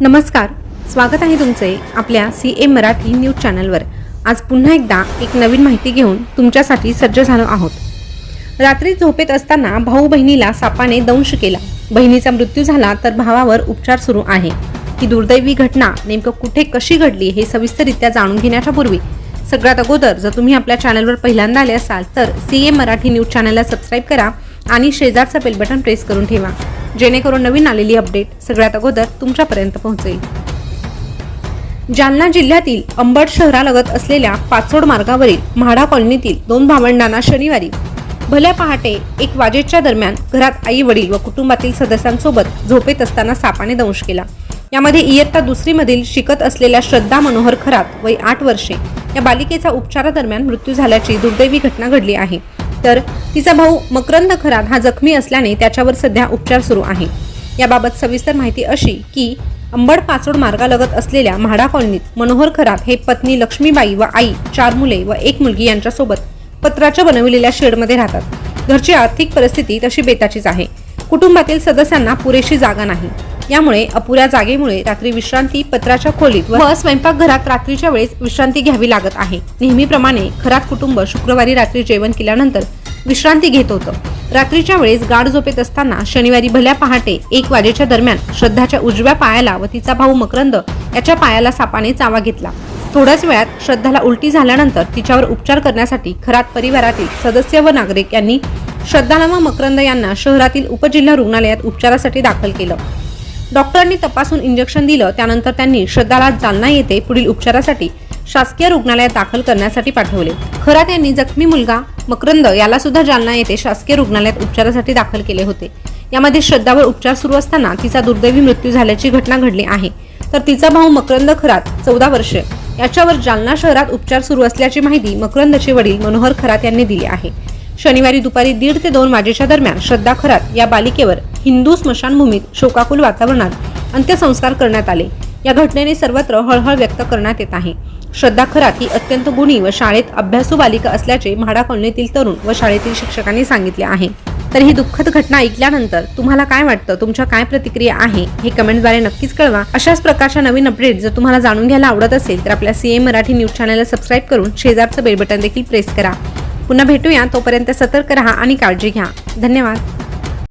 नमस्कार स्वागत आहे तुमचे आपल्या सी ए मराठी न्यूज चॅनलवर. आज पुन्हा एकदा एक नवीन माहिती घेऊन तुमच्यासाठी सज्ज झालो आहोत. रात्री झोपेत असताना भाऊ बहिणीला सापाने दंश केला. बहिणीचा मृत्यू झाला तर भावावर उपचार सुरू आहे. ही दुर्दैवी घटना नेमकं कुठे कशी घडली हे सविस्तररित्या जाणून घेण्याच्या पूर्वी सगळ्यात अगोदर जर तुम्ही आपल्या चॅनलवर पहिल्यांदा आले असाल तर सी ए मराठी न्यूज चॅनलला सबस्क्राईब करा आणि शेजारचं बेल बटन प्रेस करून ठेवा. जेणेकरून नवीन आलेली अपडेट सगळ्यात अगोदर तुमच्यापर्यंत पोहोचेल. जालना जिल्ह्यातील अंबड शहरालगत असलेल्या पाचोड मार्गावरील म्हाडा कॉलनीतील दोन भावंडांना शनिवारी भल्या पहाटे एक वाजेच्या दरम्यान घरात आई वडील व कुटुंबातील सदस्यांसोबत झोपेत असताना सापाने दंश केला. यामध्ये इयत्ता दुसरीमधील शिकत असलेल्या श्रद्धा मनोहर खरात वय आठ वर्षे या बालिकेचा उपचारादरम्यान मृत्यू झाल्याची दुर्दैवी घटना घडली आहे. तर तिचा भाऊ मकरंद खरात हा जखमी असल्याने त्याच्यावर सध्या उपचार सुरू आहे. याबाबत सविस्तर माहिती अशी की अंबड पाचोड मार्गालगत असलेल्या म्हाडा कॉलनीत मनोहर खरात हे पत्नी लक्ष्मीबाई व आई चार मुले व एक मुलगी यांच्यासोबत पत्राच्या बनविलेल्या शेडमध्ये राहतात. घरची आर्थिक परिस्थिती तशी बेताचीच आहे. कुटुंबातील सदस्यांना पुरेशी जागा नाही. यामुळे अपुऱ्या जागेमुळे रात्री विश्रांती पत्राच्या खोलीत व स्वयंपाकघरात रात्रीच्या वेळेस विश्रांती घ्यावी लागत आहे. नेहमीप्रमाणे खरात कुटुंब शुक्रवारी रात्री जेवण केल्यानंतर विश्रांती घेत होतं. रात्रीच्या वेळेस गाढ झोपेत असताना शनिवारी भल्या पहाटे एक वाजेच्या दरम्यान श्रद्धाच्या उजव्या पायाला व तिचा भाऊ मकरंद याच्या पायाला सापाने चावा घेतला. थोड्याच वेळात श्रद्धाला उलटी झाल्यानंतर तिच्यावर उपचार करण्यासाठी खरात परिवारातील सदस्य व नागरिक यांनी श्रद्धाला व मकरंद यांना शहरातील उपजिल्हा रुग्णालयात उपचारासाठी दाखल केलं. डॉक्टरांनी तपासून इंजेक्शन दिलं त्यानंतर त्यांनी श्रद्धाला जालना येथे पुढील उपचारासाठी शासकीय रुग्णालयात दाखल करण्यासाठी पाठवले. खरात यांनी जखमी मुलगा मकरंद याला सुद्धा जालना येथे शासकीय रुग्णालयात उपचारासाठी दाखल केले होते. यामध्ये श्रद्धावर उपचार सुरू असताना तिचा दुर्दैवी मृत्यू झाल्याची घटना घडली आहे. तर तिचा भाऊ मकरंद खरात चौदा वर्ष. याच्यावर जालना शहरात उपचार सुरू असल्याची माहिती मकरंदचे वडील मनोहर खरात यांनी दिली आहे. शनिवारी दुपारी दीड ते दोन वाजेच्या दरम्यान श्रद्धा खरात या बालिकेवर हिंदू स्मशानभूमीत शोकाकुल वातावरणात अंत्यसंस्कार करण्यात आले. या घटनेने सर्वत्र हळहळ व्यक्त करण्यात येत आहे. श्रद्धा खरात ही अत्यंत गुणी व शाळेत अभ्यासू बालिका असल्याचे म्हाडा कॉलनीतील तरुण व शाळेतील शिक्षकांनी सांगितले आहे. तर ही दुःखद घटना ऐकल्यानंतर तुम्हाला काय वाटतं? तुमच्या काय प्रतिक्रिया आहे? हे कमेंटद्वारे नक्कीच कळवा. अशाच प्रकारच्या नवीन अपडेट जर तुम्हाला जाणून घ्यायला आवडत असेल तर आपल्या सीए मराठी न्यूज चॅनलला सबस्क्राईब करून शेजारचं बेल बटन देखील प्रेस करा. पुन्हा भेटूया. तोपर्यंत सतर्क राहा आणि काळजी घ्या. धन्यवाद.